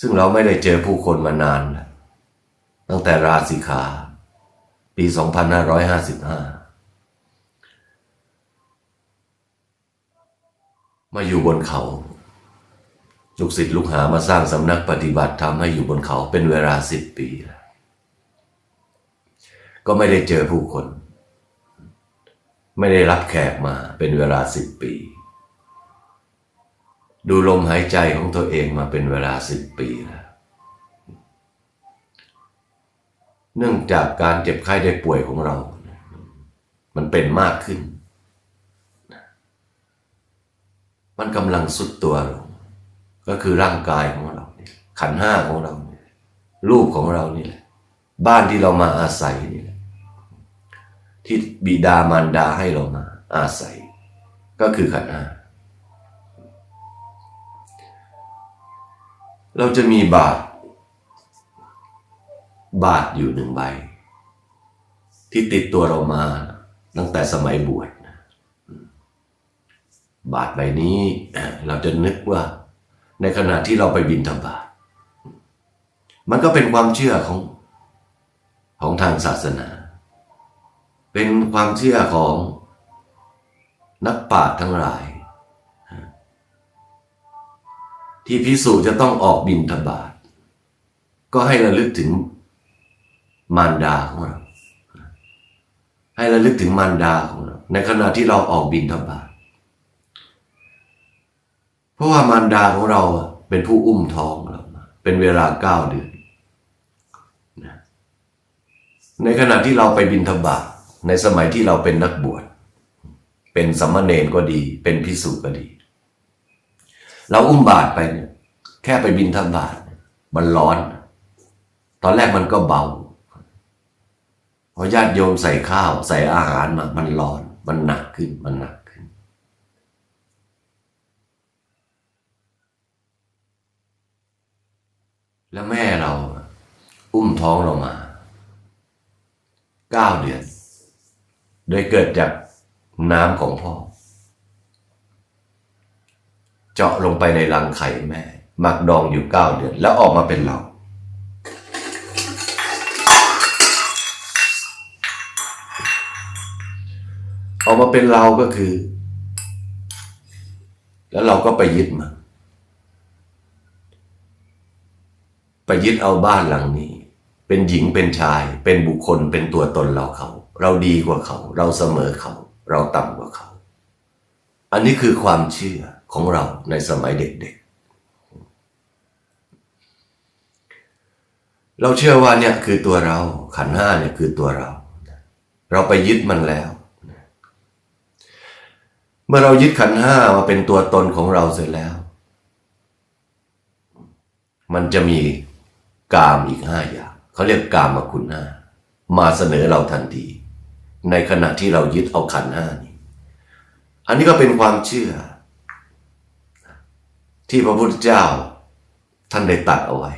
ซึ่งเราไม่ได้เจอผู้คนมานานแล้วตั้งแต่ราศีขา ปี 2555 มาอยู่บนเขา ลูกศิษย์ลูกหามาสร้างสำนักปฏิบัติธรรมให้อยู่บนเขาเป็นเวลาสิบปีแล้วก็ไม่ได้เจอผู้คน ไม่ได้รับแขกมาเป็นเวลาสิบปี ดูลมหายใจของตัวเองมาเป็นเวลาสิบปีแล้วเนื่องจากการเจ็บไข้ได้ป่วยของเรา มันเป็นมากขึ้น มันกำลังสุดตัวลงก็คือร่างกายของเราเนี่ยขันห้าของเราเนี่ยรูปของเรานี่แหละ บ้านที่เรามาอาศัยนี่แหละที่บิดามารดาให้เรามาอาศัย ก็คือขันห้า เราจะมีบาท บาทอยู่หนึ่งใบ ที่ติดตัวเรามาตั้งแต่สมัยบวชบาทใบนี้เราจะนึกว่า ในขณะที่เราไปบินธบาตมันก็เป็นความเชื่อของของทางศาสนา เป็นความเชื่อของนักปราชญ์ทั้งหลาย ที่พิสูจจะต้องออกบินทบาทก็ให้ระลึกถึงมารดาของเรา ให้ระลึกถึงมารดาของเรา ในขณะที่เราออกบินทบาทเพราะว่ามารดาของเราเป็นผู้อุ้มท้องเรามาเป็นเวลาเก้าเดือน ในขณะที่เราไปบินทบาทในสมัยที่เราเป็นนักบวช เป็นสัมมาเนนก็ดี เป็นพิสุก็ดี เราอุ้มบาตรไปเนี่ยแค่ไปบินทบาทมันร้อน ตอนแรกมันก็เบาพอญาติโยมใส่ข้าวใส่อาหารมา มันร้อน มันหนักขึ้น มันหนักขึ้น แล้วแม่เรา อุ้มท้องเรามาเก้าเดือน โดยเกิดจากน้ำของพ่อ เจาะลงไปในรังไข่แม่ หมักดองอยู่เก้าเดือน แล้วออกมาเป็นเรา ออกมาเป็นเราก็คือ แล้วเราก็ไปยึดมันไปยึดเอาบ้านหลังนี้ เป็นหญิงเป็นชาย เป็นบุคคลเป็นตัวตนเราเขา เราดีกว่าเขา เราเสมอเขา เราต่ำกว่าเขา อันนี้คือความเชื่อ ของเราในสมัยเด็กๆ เราเชื่อว่าเนี่ยคือตัวเราขันห้าเนี่ยคือตัวเรา เราไปยึดมันแล้ว เมื่อเรายึดขันห้ามาเป็นตัวตนของเราเสร็จแล้ว มันจะมีกามอีกห้าอย่างเขาเรียกกามาคุณห้ามาเสนอเราทันที ในขณะที่เรายึดเอาขันห้านี้ อันนี้ก็เป็นความเชื่อ ที่พระพุทธเจ้าท่านได้ตัดเอาไว้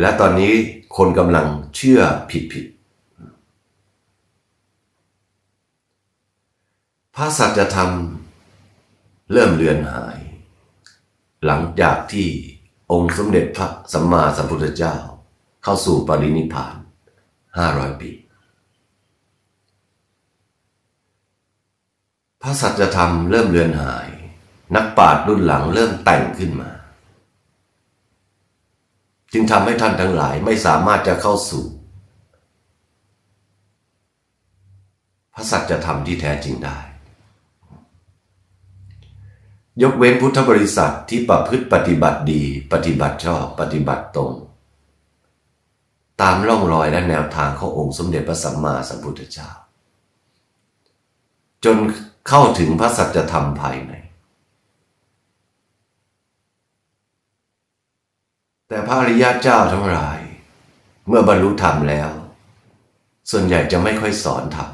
และตอนนี้คนกำลังเชื่อผิดผิดๆพระสัจธรรมเริ่มเลือนหาย หลังจากที่องค์สมเด็จพระสัมมาสัมพุทธเจ้า เข้าสู่ปรินิพพานห้าร้อยปี พระสัจธรรมเริ่มเลือนหาย นักปราชญ์รุ่นหลังเริ่มแต่งขึ้นมา จึงทำให้ท่านทั้งหลายไม่สามารถจะเข้าสู่ พระสัจธรรมที่แท้จริงได้ ยกเว้นพุทธบริษัทที่ประพฤติปฏิบัติดี ปฏิบัติชอบ ปฏิบัติตรง ตามร่องรอยและแนวทางขององค์สมเด็จพระสัมมาสัมพุทธเจ้า จนเข้าถึงพระสัจธรรมภายใน แต่พระอริยเจ้าทั้งหลาย เมื่อบรรลุธรรมแล้ว ส่วนใหญ่จะไม่ค่อยสอนธรรม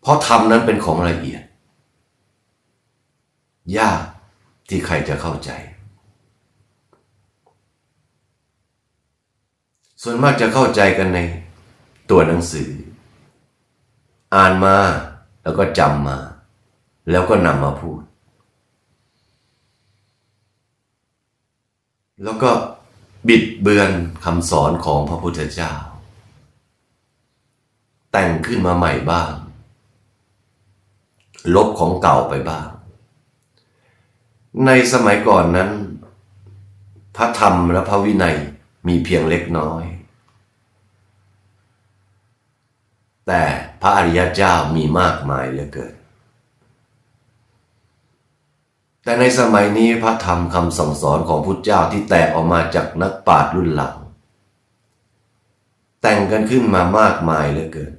เพราะธรรมนั้นเป็นของละเอียด ยากที่ใครจะเข้าใจ ส่วนมากจะเข้าใจกันในตัวหนังสือ อ่านมาแล้วก็จำมา แล้วก็นำมาพูด แล้วก็บิดเบือนคำสอนของพระพุทธเจ้า แต่งขึ้นมาใหม่บ้าง ลบของเก่าไปบ้าง ในสมัยก่อนนั้น พระธรรมและพระวินัยมีเพียงเล็กน้อย แต่พระอริยเจ้ามีมากมายเหลือเกิน แต่ในสมัยนี้พระธรรมคำสั่งสอนของพุทธเจ้าที่แตกออกมาจากนักปราชญ์รุ่นหลัง แต่งกันขึ้นมามากมายเหลือเกิน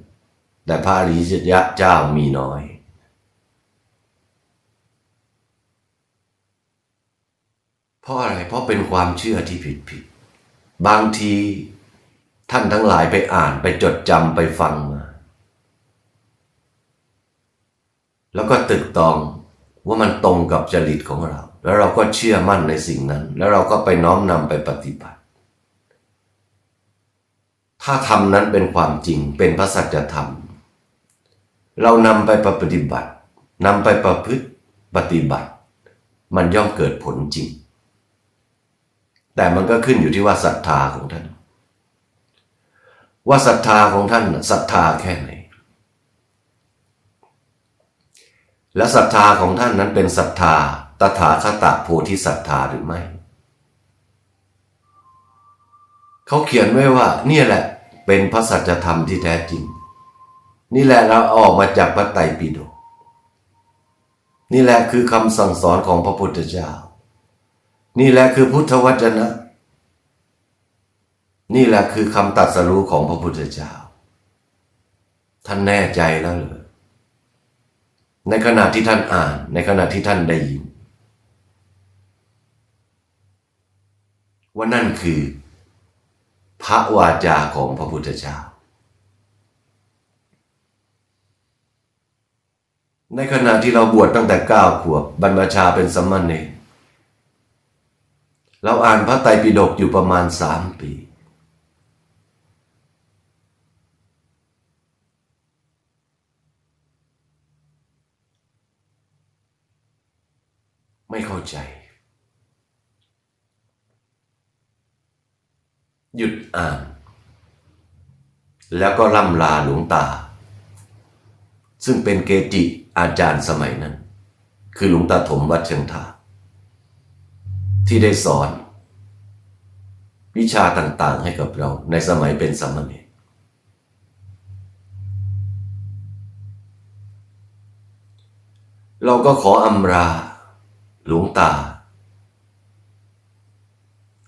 แต่พระอริยเจ้ามีน้อย เพราะอะไรเพราะเป็นความเชื่อที่ผิดผิดๆบางทีท่านทั้งหลายไปอ่านไปจดจำไปฟังมา แล้วก็ตึกตอง ว่ามันตรงกับจริตของเรา แล้วเราก็เชื่อมั่นในสิ่งนั้น แล้วเราก็ไปน้อมนำไปปฏิบัติ ถ้าทำนั้นเป็นความจริงเป็นพระสัจธรรม เรานำไปปฏิบัตินำไปประพฤติปฏิบัติ มันย่อมเกิดผลจริง แต่มันก็ขึ้นอยู่ที่ว่าศรัทธาของท่าน ว่าศรัทธาของท่านศรัทธาแค่ไหน และศรัทธาของท่านนั้นเป็นศรัทธาตถาคตโพธิศรัทธาหรือไม่ เขาเขียนไว้ว่านี่แหละเป็นพระสัจธรรมที่แท้จริง นี่แหละเราออกมาจากพระไตรปิฎกนี่แหละคือคำสั่งสอนของพระพุทธเจ้า นี่แหละคือพุทธวจนะ นี่แหละคือคำตัดสรู้ของพระพุทธเจ้า ท่านแน่ใจแล้วเหรือ ในขณะที่ท่านอ่าน ในขณะที่ท่านได้ยิน ว่านั่นคือ พระวาจาของพระพุทธเจ้า ในขณะที่เราบวชตั้งแต่เก้าขวบบรรพชาเป็นสมมเณรเราอ่านพระไตรปิฎกอยู่ประมาณสามปี ไม่เข้าใจ หยุดอ่าน แล้วก็ล่ำลาหลวงตา ซึ่งเป็นเกจิอาจารย์สมัยนั้น คือหลวงตาถมวัดเชิงทาที่ได้สอน วิชาต่างๆให้กับเราในสมัยเป็นสามเณรเราก็ขออำลา หลวงตา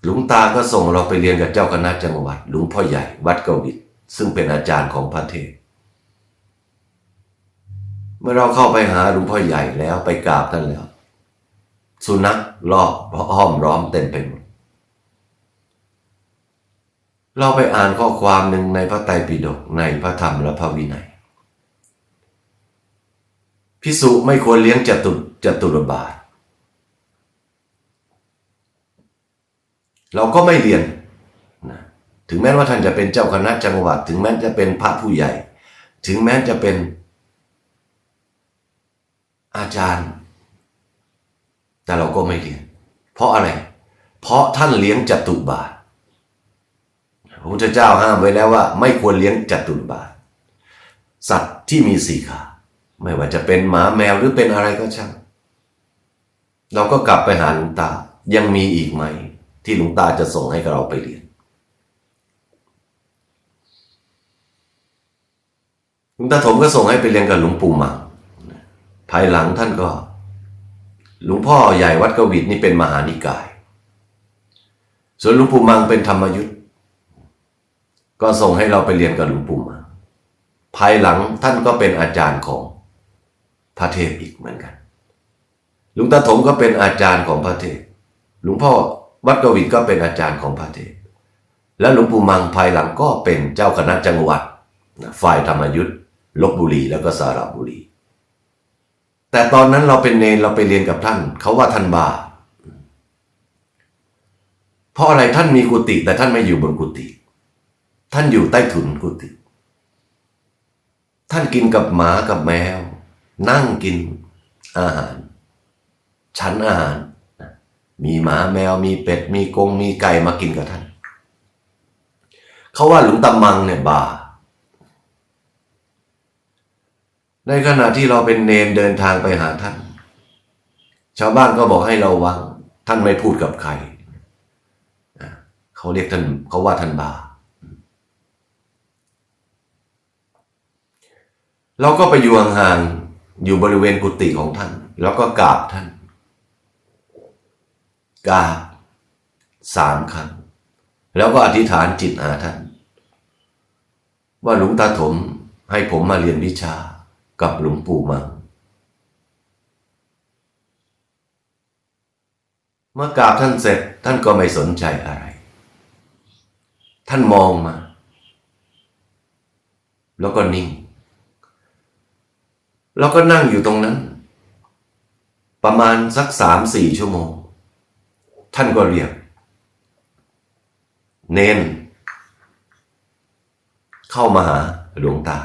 หลวงตาก็ส่งเราไปเรียนกับเจ้าคณะจังหวัด หลวงพ่อใหญ่ วัดเกวิดซึ่งเป็นอาจารย์ของพระเทพเมื่อเราเข้าไปหาหลวงพ่อใหญ่แล้วไปกราบท่านแล้ว สุนัขรอบห้อมร้อมเต็มไปหมดเราไปอ่านข้อความหนึ่งในพระไตรปิฎกในพระธรรมและพระวินัยพิสุไม่ควรเลี้ยงจตุจตุรบาท เราก็ไม่เรียนนะถึงแม้ว่าท่านจะเป็นเจ้าคณะจังหวัด ถึงแม้จะเป็นพระผู้ใหญ่ ถึงแม้จะเป็นอาจารย์ แต่เราก็ไม่เรียน เพราะอะไร เพราะท่านเลี้ยงจตุบาทพระพุทธเจ้าห้ามไว้แล้วว่า ไม่ควรเลี้ยงจตุบาท สัตว์ที่มีสี่ขา ไม่ว่าจะเป็นหมาแมวหรือเป็นอะไรก็ช่าง เราก็กลับไปหาหลวงตายังมีอีกไหม ที่หลวงตาจะส่งให้เราไปเรียน หลวงตาถมก็ส่งให้ไปเรียนกับหลวงปู่มังภายหลังท่านก็ หลวงพ่อใหญ่วัดกวิดนี่เป็นมหานิกาย ส่วนหลวงปู่มังเป็นธรรมยุทธ์ก็ส่งให้เราไปเรียนกับหลวงปู่มังภายหลังท่านก็เป็นอาจารย์ของพระเทพอีกเหมือนกัน หลวงตาถมก็เป็นอาจารย์ของพระเทพ หลวงพ่อ วัดกวิดก็เป็นอาจารย์ของพระเทพและหลวงปู่มังภายหลังก็เป็นเจ้าคณะจังหวัดฝ่ายธรรมยุทธ์ลบบุรีแล้วก็สระบุรี แต่ตอนนั้นเราเป็นเนรเราไปเรียนกับท่าน เขาว่าท่านบาเพราะอะไรท่านมีกุฏิแต่ท่านไม่อยู่บนกุฏิท่านอยู่ใต้ถุนกุฏิท่านกินกับหมากับแมว นั่งกินอาหาร ชั้นอาหาร มีหมาแมวมีเป็ด มีกงมีไก่มากินกับท่าน เขาว่าหลวงตามังเนี่ยบาในขณะที่เราเป็นเนนเดินทางไปหาท่าน ชาวบ้านก็บอกให้เราวัง ท่านไม่พูดกับใคร เขาเรียกท่านเขาว่าท่านบา เราก็ไปอยู่ห่างๆอยู่บริเวณกุฏิของท่าน แล้วก็กราบท่าน กาสามครั้ง แล้วก็อธิษฐานจิตหาท่าน ว่าหลวงตาถมให้ผมมาเรียนวิชากับหลวงปู่มังเมื่อกราบท่านเสร็จท่านก็ไม่สนใจอะไร ท่านมองมา แล้วก็นิ่ง แล้วก็นั่งอยู่ตรงนั้น ประมาณสักสามสี่ชั่วโมง ท่านก็เรียก เนน เข้ามาหาหลวงตา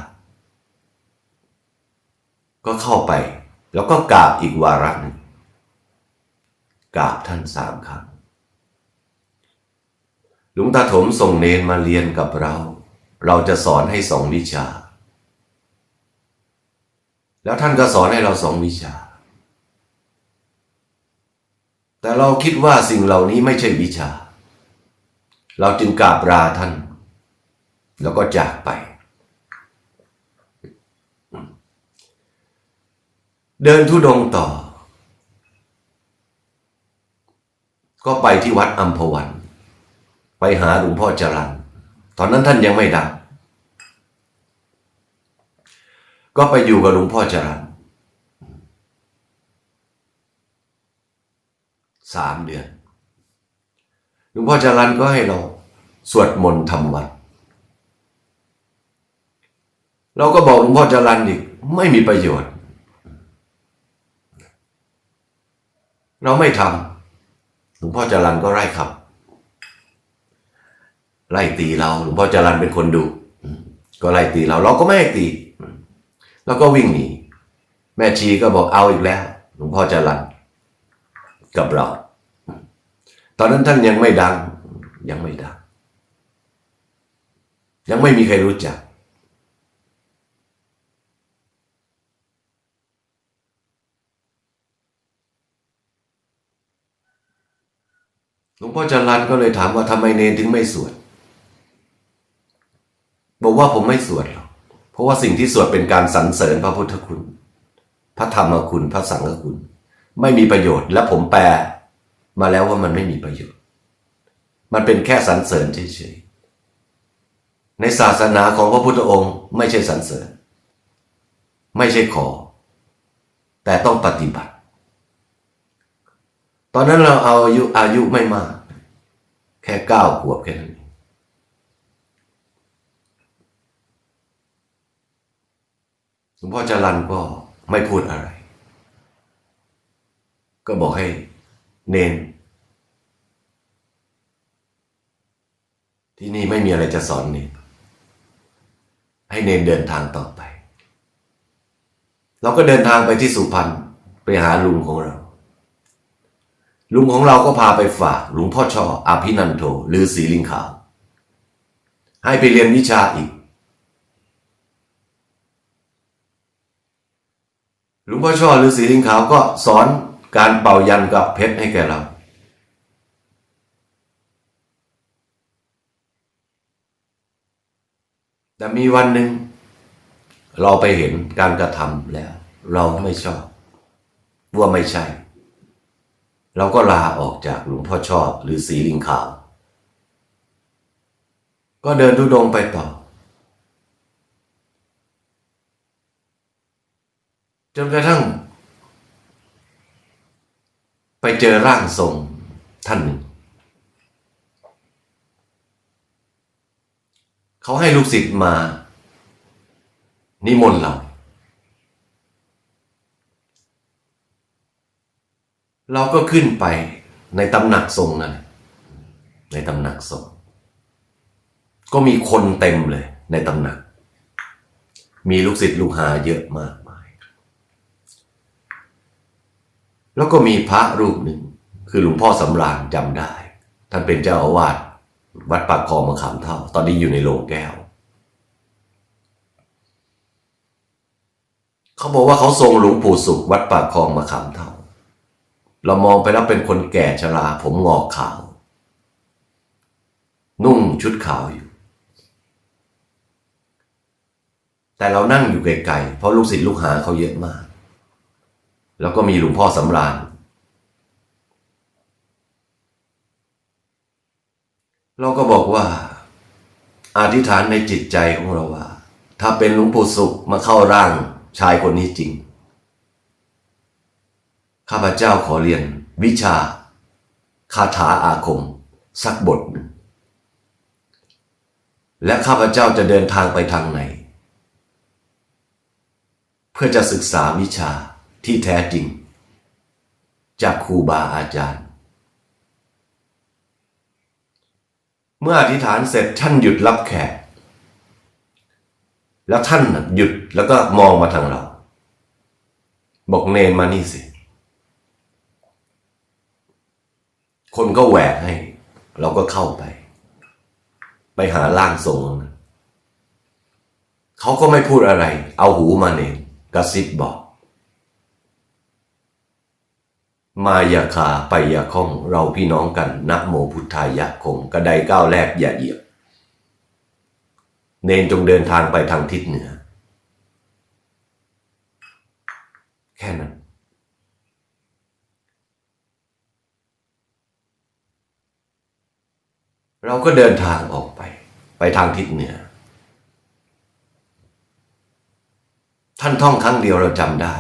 ก็เข้าไป แล้วก็กราบอีกวาระหนึ่งกราบท่านสามครั้งหลวงตาถมส่งเนนมาเรียนกับเรา เราจะสอนให้สองวิชา แล้วท่านก็สอนให้เราสองวิชา แต่เราคิดว่าสิ่งเหล่านี้ไม่ใช่วิชา เราจึงกราบราท่าน แล้วก็จากไป เดินทุดงต่อ ก็ไปที่วัดอัมพวัน ไปหาหลวงพ่อจรันตอนนั้นท่านยังไม่ดังก็ไปอยู่กับหลวงพ่อจรัน สามเดือนหลวงพ่อจรันก็ให้เราสวดมนต์ทำวัดเราก็บอกหลวงพ่อจรันอีกไม่มีประโยชน์ เราไม่ทำหลวงพ่อจรันก็ไล่ขับ ไล่ตีเราหลวงพ่อจรันเป็นคนดุก็ไล่ตีเรา เราก็ไม่ให้ตี แล้วก็วิ่งหนีแม่ชีก็บอกเอาอีกแล้ว หลวงพ่อจรัน กับเรา ตอนนั้นท่านยังไม่ดัง ยังไม่ดัง ยังไม่มีใครรู้จัก หลวงพ่อจรันก็เลยถามว่าทำไมเนนถึงไม่สวด บอกว่าผมไม่สวดหรอก เพราะว่าสิ่งที่สวดเป็นการสรรเสริญพระพุทธคุณ พระธรรมคุณ พระสังฆคุณ ไม่มีประโยชน์ และผมแปลมาแล้วว่ามันไม่มีประโยชน์ มันเป็นแค่สรรเสริญเฉยๆในศาสนาของพระพุทธองค์ไม่ใช่สรรเสริญ ไม่ใช่ขอ แต่ต้องปฏิบัติ ตอนนั้นเราเอาอายุอายุไม่มาก แค่เก้าขวบแค่นั้นหลวงพ่อจรันก็ไม่พูดอะไร ก็บอกให้เนน ที่นี่ไม่มีอะไรจะสอนเนนให้เนนเดินทางต่อไป เราก็เดินทางไปที่สุพรรณไปหาลุงของเรา ลุงของเราก็พาไปฝากหลวงพ่อช่ออภินันโทหรือสีลิงขาว ให้ไปเรียนวิชาอีกหลวงพ่อช่อหรือสีลิงขาวก็สอน การเป่ายันกับเพชรให้แก่เราแต่มีวันหนึ่ง เราไปเห็นการกระทำแล้ว เราไม่ชอบว่าไม่ใช่ เราก็ลาออกจากหลวงพ่อชอบหรือสีลิงขาว ก็เดินทุดงไปต่อ จนกระทั่ง ไปเจอร่างทรงท่านหนึ่งเขาให้ลูกศิษย์มา นิมนต์เรา เราก็ขึ้นไปในตำหนักทรงนั่นในตำหนักทรงก็มีคนเต็มเลยในตำหนัก มีลูกศิษย์ลูกหาเยอะมากมาย แล้วก็มีพระรูปหนึ่ง คือหลวงพ่อสำราญจำได้ ท่านเป็นเจ้าอาวาสวัดปากคลองมะขามเท่า ตอนนี้อยู่ในโรงแก้ว เขาบอกว่าเขาทรงหลวงปู่สุขวัดปากคลองมะขามเท่า เรามองไปแล้วเป็นคนแก่ชรา ผมงอกขาว นุ่งชุดขาวอยู่ แต่เรานั่งอยู่ไกลๆเพราะลูกศิษย์ลูกหาเขาเยอะมาก แล้วก็มีหลวงพ่อสำราญ เราก็บอกว่าอธิษฐานในจิตใจของเราว่า ถ้าเป็นหลวงปู่สุขมาเข้าร่างชายคนนี้จริง ข้าพเจ้าขอเรียนวิชาคาถาอาคม สักบท และข้าพเจ้าจะเดินทางไปทางไหน เพื่อจะศึกษาวิชา ที่แท้จริง จากครูบาอาจารย์ เมื่ออธิษฐานเสร็จท่านหยุดรับแขก แล้วท่านหยุดแล้วก็มองมาทางเรา บอกเนนมานี่สิ คนก็แหวกให้ เราก็เข้าไป ไปหาร่างทรงเขาก็ไม่พูดอะไร เอาหูมาเนนกระซิบบอก มายาขาไปยาคล้องเราพี่น้องกันนะโมพุทธายะคงกระไดก้าวแรกอย่าเหยียบ เนนจงเดินทางไปทางทิศเหนือ แค่นั้น เราก็เดินทางออกไป ไปทางทิศเหนือ ท่านท่องครั้งเดียวเราจำได้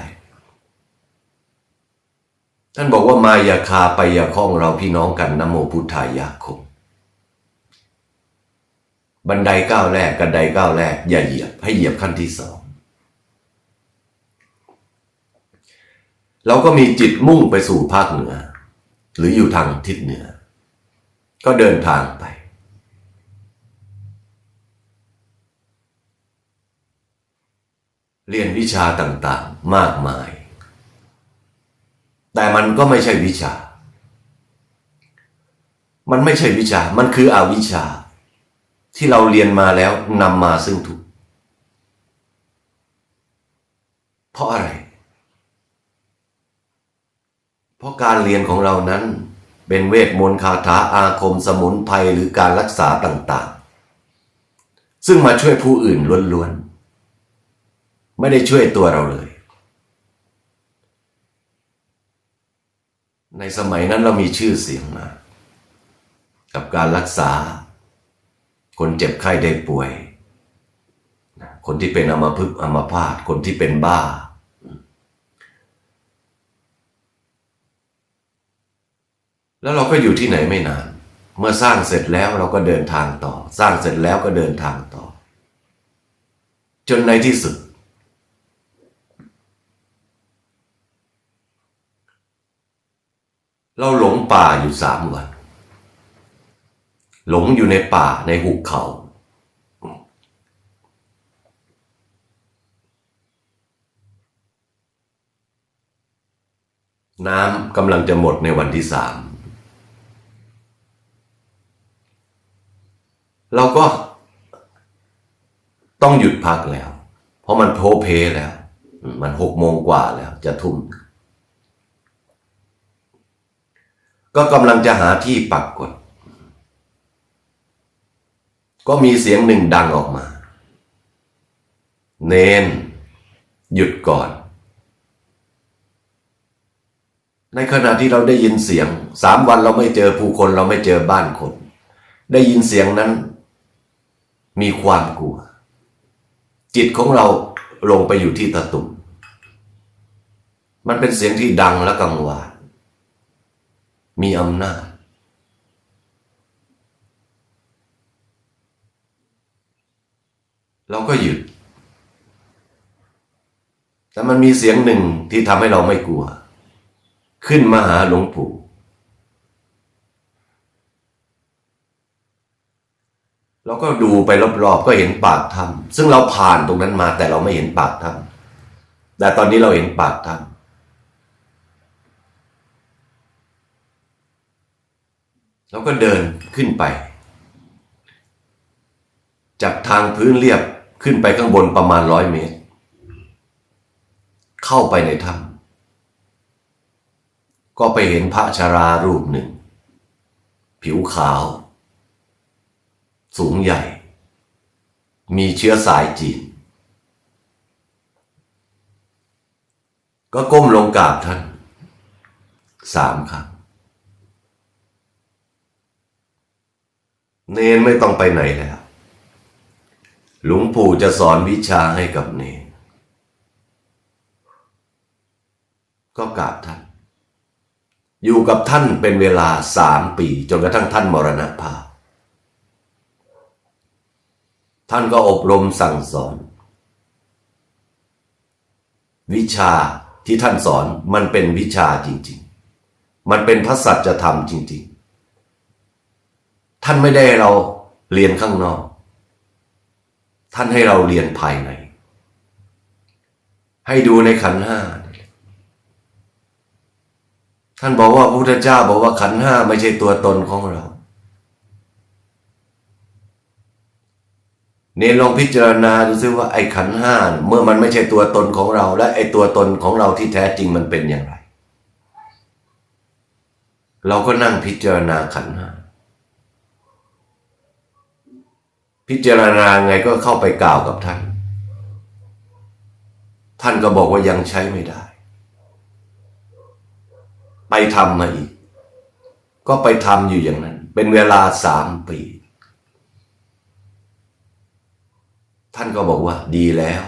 ท่านบอกว่ามาอย่าคาไปอย่าคล้องเราพี่น้องกันนโมพุทธายะคงบันไดก้าวแรกกันไดก้าวแรก อย่าเหยียบให้เหยียบขั้นที่สองเราก็มีจิตมุ่งไปสู่ภาคเหนือ หรืออยู่ทางทิศเหนือ ก็เดินทางไป เรียนวิชาต่างๆ มากมาย แต่มันก็ไม่ใช่วิชา มันไม่ใช่วิชา มันคืออวิชา ที่เราเรียนมาแล้วนำมาซึ่งทุกข์เพราะอะไร เพราะการเรียนของเรานั้น เป็นเวทมนต์คาถาอาคมสมุนไพรหรือการรักษาต่าง ๆ ซึ่งมาช่วยผู้อื่นล้วนๆ ไม่ได้ช่วยตัวเราเลย ในสมัยนั้นเรามีชื่อเสียงมากกับการรักษา คนเจ็บไข้ได้ป่วย คนที่เป็นอัมพฤกษ์อัมพาตคนที่เป็นบ้า แล้วเราก็อยู่ที่ไหนไม่นาน เมื่อสร้างเสร็จแล้วเราก็เดินทางต่อ สร้างเสร็จแล้วก็เดินทางต่อ จนในที่สุด เราหลงป่าอยู่สามวัน หลงอยู่ในป่าในหุบเขา น้ำกำลังจะหมดในวันที่สาม เราก็ต้องหยุดพักแล้ว เพราะมันโพเพแล้ว มันหกโมงกว่าแล้วจะทุ่ม ก็กำลังจะหาที่ปักกดก็มีเสียงหนึ่งดังออกมา เนน หยุดก่อน ในขณะที่เราได้ยินเสียงสามวันเราไม่เจอผู้คนเราไม่เจอบ้านคน ได้ยินเสียงนั้น มีความกลัว จิตของเราลงไปอยู่ที่ตะตุ่มมันเป็นเสียงที่ดังและกังวาน มีอำนาจ เราก็หยุด แต่มันมีเสียงหนึ่งที่ทำให้เราไม่กลัว ขึ้นมาหาหลวงปู่เราก็ดูไปรอบๆก็เห็นปากถ้ำซึ่งเราผ่านตรงนั้นมาแต่เราไม่เห็นปากถ้ำแต่ตอนนี้เราเห็นปากถ้ แล้วก็เดินขึ้นไป จากทางพื้นเรียบขึ้นไปข้างบนประมาณร้อยเมตร เข้าไปในถ้ำก็ไปเห็นพระชารารูปหนึ่ง ผิวขาว สูงใหญ่ มีเชื้อสายจีน ก็ก้มลงกราบท่านสามครั้ง เนนไม่ต้องไปไหนแล้ว หลวงปู่จะสอนวิชาให้กับเนน ก็กราบท่าน อยู่กับท่านเป็นเวลาสามปี จนกระทั่งท่านมรณภาพ ท่านก็อบรมสั่งสอน วิชาที่ท่านสอนมันเป็นวิชาจริง ๆ มันเป็นพระสัจธรรมจริงๆ ท่านไม่ได้เราเรียนข้างนอก ท่านให้เราเรียนภายใน ให้ดูในขันห้า ท่านบอกว่าพระพุทธเจ้าบอกว่าขันห้าไม่ใช่ตัวตนของเรา เนลองพิจารณาดูซิว่าไอ้ขันห้าเมื่อมันไม่ใช่ตัวตนของเรา และไอ้ตัวตนของเราที่แท้จริงมันเป็นอย่างไร เราก็นั่งพิจารณาขันห้า พิจารณาไงก็เข้าไปกล่าวกับท่าน ท่านก็บอกว่ายังใช้ไม่ได้ ไปทำมาอีก ก็ไปทำอยู่อย่างนั้น เป็นเวลาสามปี ท่านก็บอกว่าดีแล้ว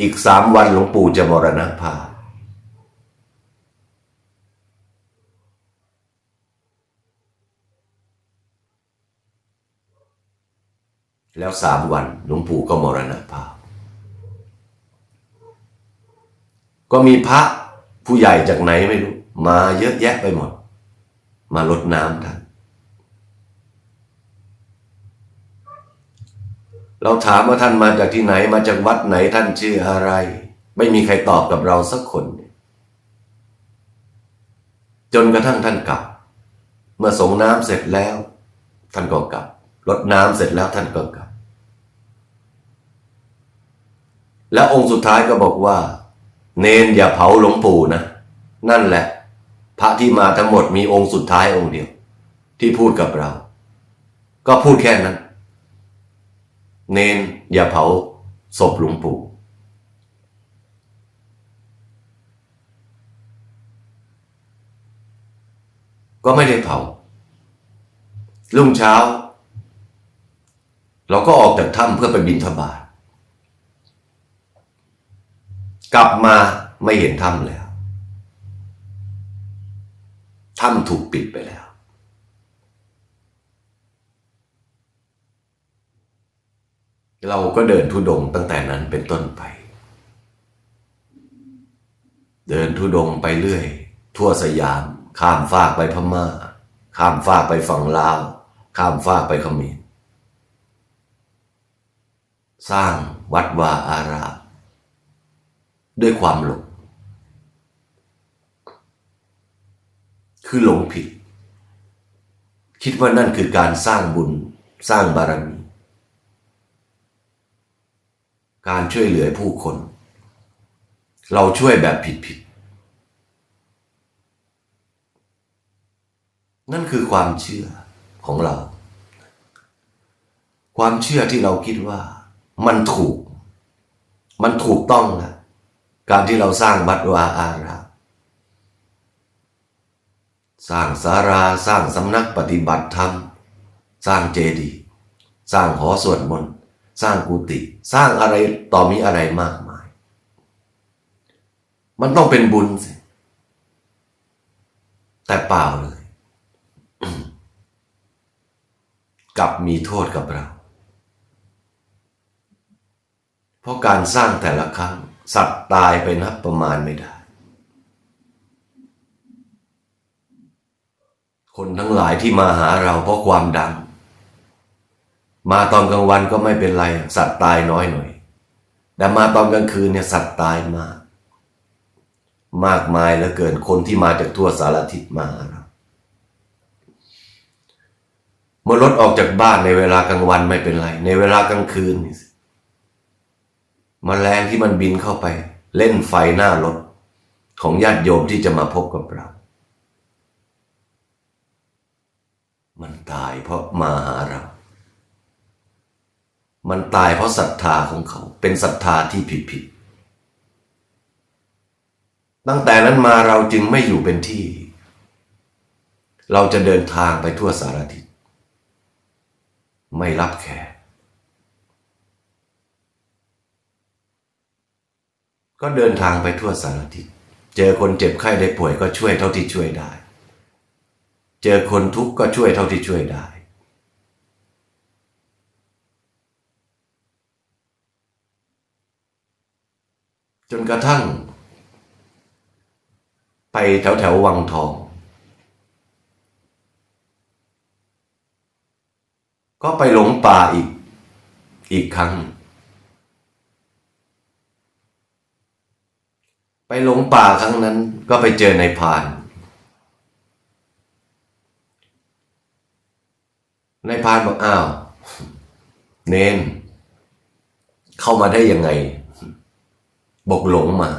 อีกสามวันหลวงปู่จะมรณภาพ แล้วสามวันหลวงปู่ก็มรณภาพ ก็มีพระผู้ใหญ่จากไหนไม่รู้ มาเยอะแยะไปหมด มาลดน้ำท่านเราถามว่าท่านมาจากที่ไหนมาจากวัดไหนท่านชื่ออะไร ไม่มีใครตอบกับเราสักคน จนกระทั่งท่านกลับ เมื่อส่งน้ำเสร็จแล้ว ท่านก็กลับ รดน้ำเสร็จแล้วท่านก็กลับ และองค์สุดท้ายก็บอกว่า เนนอย่าเผาหลวงปู่นะ นั่นแหละ พระที่มาทั้งหมดมีองค์สุดท้ายองค์เดียว ที่พูดกับเรา ก็พูดแค่นั้น เนนอย่าเผาศพหลวงปู่ก็ไม่ได้เผารุ่งเช้า เราก็ออกจากถ้ำเพื่อไปบินทบาทกลับมาไม่เห็นถ้ำแล้วถ้ำถูกปิดไปแล้ว เราก็เดินทุดงค์ตั้งแต่นั้นเป็นต้นไป เดินทุดงค์ไปเรื่อย ทั่วสยาม ข้ามฟากไปพม่า ข้ามฟากไปฝั่งลาว ข้ามฟากไปเขมร สร้างวัดวาอารามด้วยความหลง คือหลงผิด คิดว่านั่นคือการสร้างบุญสร้างบารมี การช่วยเหลือผู้คน เราช่วยแบบผิดๆนั่นคือความเชื่อของเรา ความเชื่อที่เราคิดว่า มันถูก มันถูกต้องนะการที่เราสร้างวัดวาอารามสร้างสาราสร้างสำนักปฏิบัติธรรม สร้างเจดีย์สร้างหอสวดมนต์สร้างกุฏิสร้างอะไรต่อมีอะไรมากมาย มันต้องเป็นบุญสิแต่เปล่าเลย กับมีโทษกับเรา เพราะการสร้างแต่ละครั้ง สัตว์ตายไปนับประมาณไม่ได้ คนทั้งหลายที่มาหาเราเพราะความดัง มาตอนกลางวันก็ไม่เป็นไร สัตว์ตายน้อยหน่อย แต่มาตอนกลางคืนเนี่ยสัตว์ตายมาก มากมายเหลือเกินคนที่มาจากทั่วสารทิศมาเรามื่อรถออกจากบ้านในเวลากลางวันไม่เป็นไร ในเวลากลางคืนนี่ มแมลงที่มันบินเข้าไป เล่นไฟหน้ารถ ของญาติโยมที่จะมาพบกับเรา มันตายเพราะมาหาเรา มันตายเพราะศรัทธาของเขา เป็นศรัทธาที่ผิดผิดๆตั้งแต่นั้นมาเราจึงไม่อยู่เป็นที่ เราจะเดินทางไปทั่วสารทิศไม่รับแขก ก็เดินทางไปทั่วสารทิศ เจอคนเจ็บไข้ได้ป่วยก็ช่วยเท่าที่ช่วยได้ เจอคนทุกข์ก็ช่วยเท่าที่ช่วยได้ จนกระทั่ง ไปแถวแถวๆวังทอง ก็ไปหลงป่าอีก อีกครั้ง ไปหลงป่าครั้งนั้นก็ไปเจอในพาน ในพานบอกอ้าว เนน เข้ามาได้ยังไง บกหลงมา